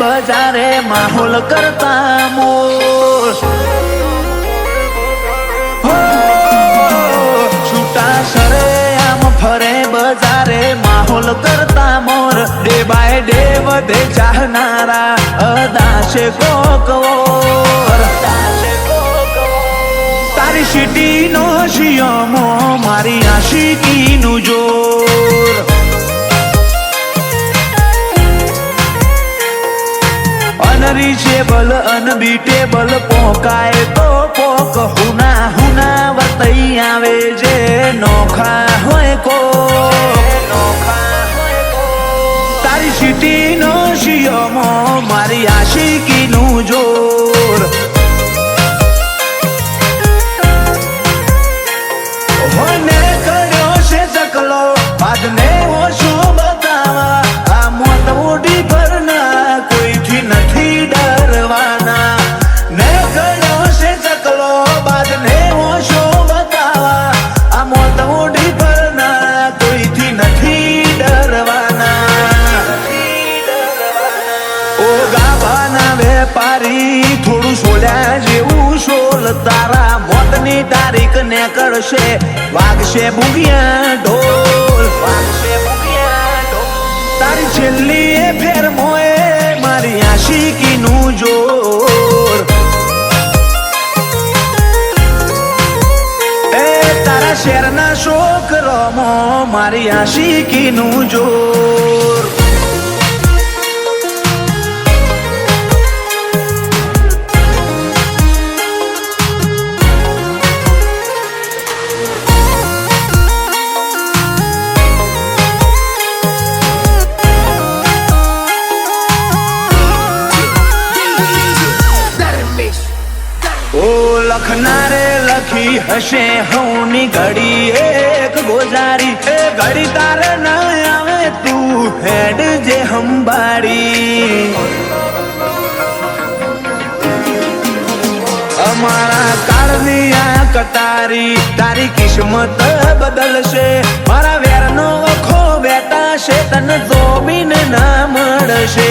બજારે માહોલ કરતા મોર. છૂટા સરે આમ ફરે બજારે માહોલ કરતા મોર. ડે બાય ડે વધે ચાહનારા અદાશે કોકવોર તારી સિટીનો શિયમો, મારી આશિકીનું જોર. અનરીચેબલ અનબીટેબલ પોકાય તો પોક. હુના હુના વતઈ આવે જે નોખા હોય કો. તારી સિટીનો શિયમો, મારી આશિકીનું જોર કરશે વાગશે બુગિયા ઢોલ વાગશે બુગિયા ઢોલ તારી છેલ્લી એ ફેર મોએ મારી આશિકીનું જોર એ તારા શેરના છોકરોમો મારી આશિકીનું જોર લખી હશે, હવની ઘડી એક ગોજારી એ ઘડી તારે ન આવે, તું હેડ જે હંબાડી અમારા કાળની આ કટારી તારી કિસ્મત બદલશે. મારા વેરનો વખો બેટાશે તને જોબીન ના મળશે.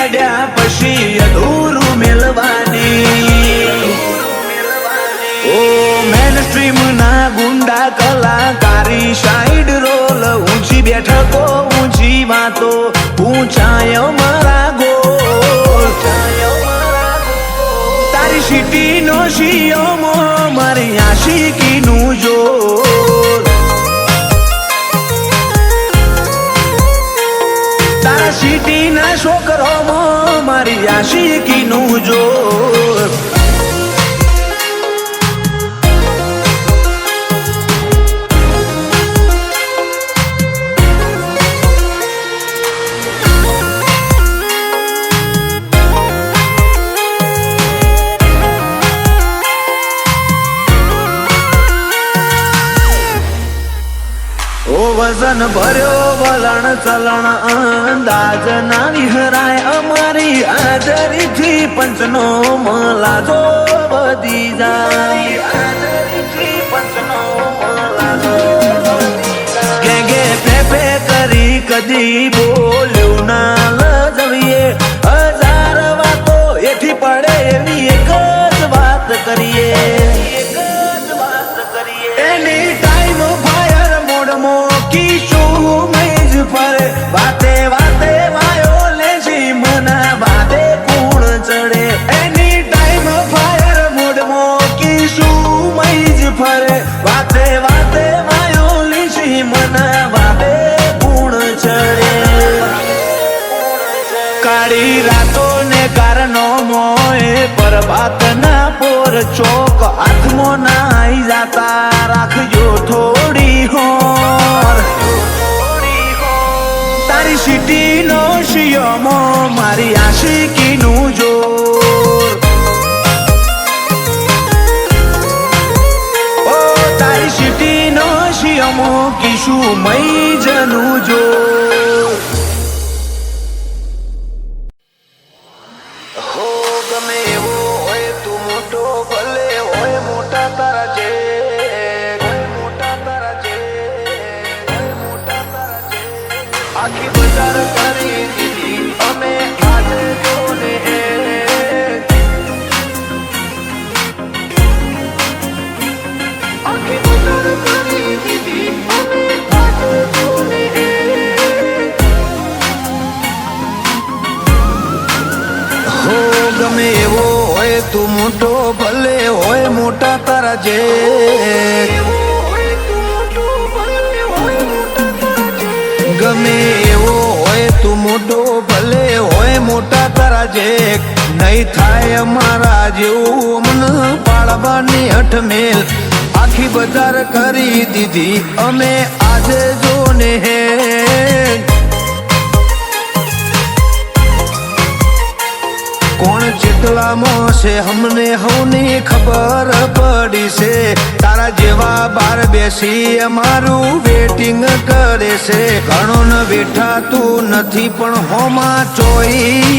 નથી પછી અધૂરું મેલવાની ઓ મેન સ્ટ્રીમ ના ગુંડા કલાકારી, સાઈડ રોલ ઊંચી બેઠકો, ઊંચી વાતો ઊંચાયો મારા ગોલ તારી સિટી નો શિયોમો ઓ ભર્યો વલણ ચલણ અંદાજ ના વિહરાય અમારી હાજરીથી પંચનો મલાજો વધી જાય. કરી કદી બોલ્યું ના લજવીએ હજાર વાતો એથી પડે એવી એક જ વાત કરીએ. મોડમો કીશું કાળી રાતો ને કારણો મોય પરભાત ના પોર ચોક આત્મો ના આઈ જાતા. રાખજો થોડી હોર. તારી સિટી નો શિયમો, મારી આશિકી નું જો તારી સિટી નો શિયમો, કીશું મઈ જનું જો આખી બજાર કરી દીધી અમે આજે જોને આખી બજાર કરી દીધી અમે આજે જોને હો ગમે એવો હોય તું મોટો ભલે હોય મોટા તારા જે મોટા તારા જે નહીં થાય અમારા જેવું મન પાળવાની અઠમેલ. આખી બજાર કરી દીધી અમે આજે જોને હે. કોણ ચેતલામાં છે અમને હવની ખબર પડી છે. તારા જેવા બાર બેસી અમારું વેટિંગ કરે છે. ઘણો ન બેઠા તું નથી, પણ હોમાં ચોઈ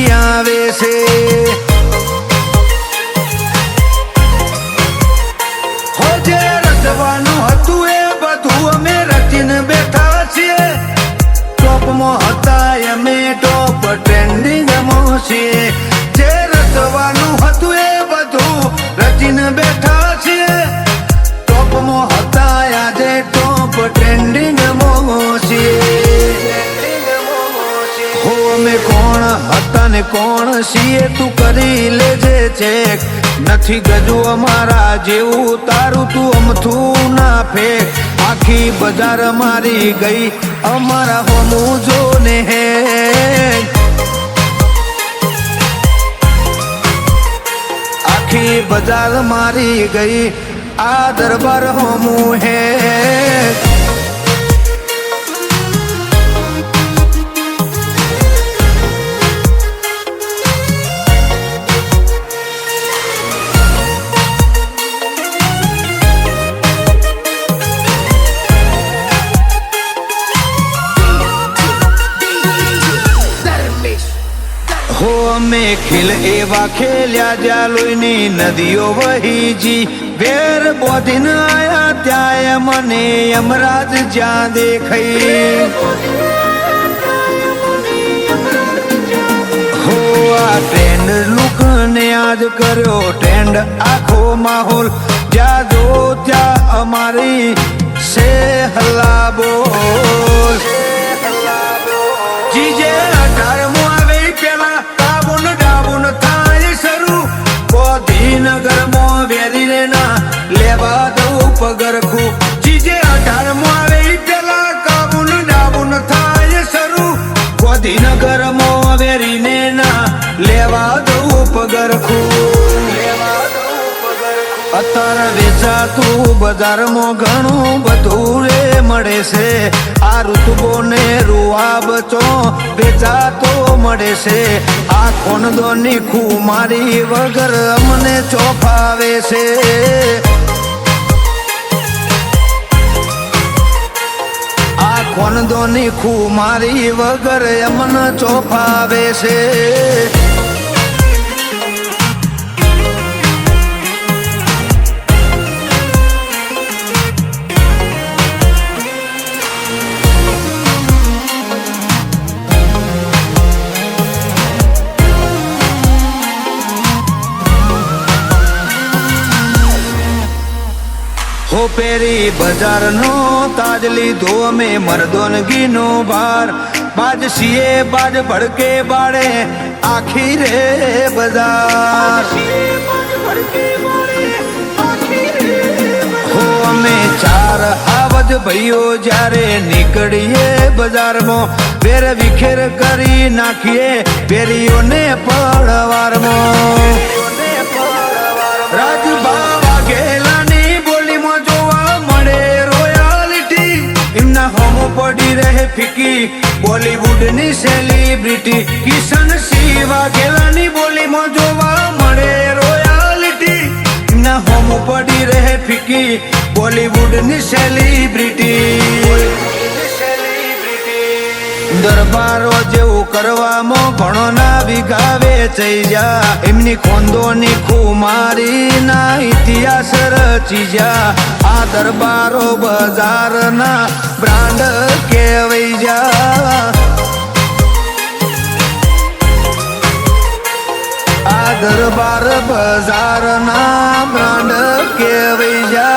કોણ છીએ તું કરી લેજે ચેક નથી ગજુ અમારા જેવું તારું તું અમથું ના ફેક. આખી બજાર મારી ગઈ, અમારા હોમું જો ને હે આખી બજાર મારી ગઈ, આ દરબાર હોમું હો ખીલ એવા ખેલ્યા જ્યાં લોહીની નદીઓ વહીજી વેર બોધીન આયા ત્યાં મને યમરાજ જ્યાં દેખાઈ. હો આ ટ્રેન્ડ લુક ને આજ કર્યો. ટ્રેન્ડ આખો માહોલ જ્યાં જો ત્યાં અમારી સે હલ્લા બોલ. પગરખું. અત્યારે વેચાતું બજારમાં ઘણું બધું રે મળે છે. આ ઋતુબો ને રૂઆબ ચો વેચાતો મળે છે. આ ખોનદોની ખુમારી વગર અમને ચોફાવે છે. આ ખોનદોની ખુમારી વગર અમને ચોફાવે છે. હો પેરી બજાર નો તાજ લીધો અમે મરદોનગી નો બાર. બાજ સીએ બાજ ભડકે બાળે આખી રે બજાર. અમે ચાર આવજ ભાઈઓ જ્યારે નીકળીએ બજારમાં, વેર વિખેર કરી નાખીએ પેરીઓને પડવારમાં રાજભા પડી બોલીવુડની સેલિબ્રિટી કિશન સિંહ વાઘેલાની બોલીમાં જોવા મળે રોયાલિટી. ના હોમ પડી રહે ફીકી, બોલીવુડની સેલિબ્રિટી. દરબારો જેવું કરવામાં ઘણો ના વિઘાવે થઈ જા એમની ખોંદોની ખુમારી ના ઇતિહાસ રચી જા આ દરબારો બજારના બ્રાન્ડ કેવાઈ જા આ દરબાર બજારના બ્રાન્ડ કહેવાય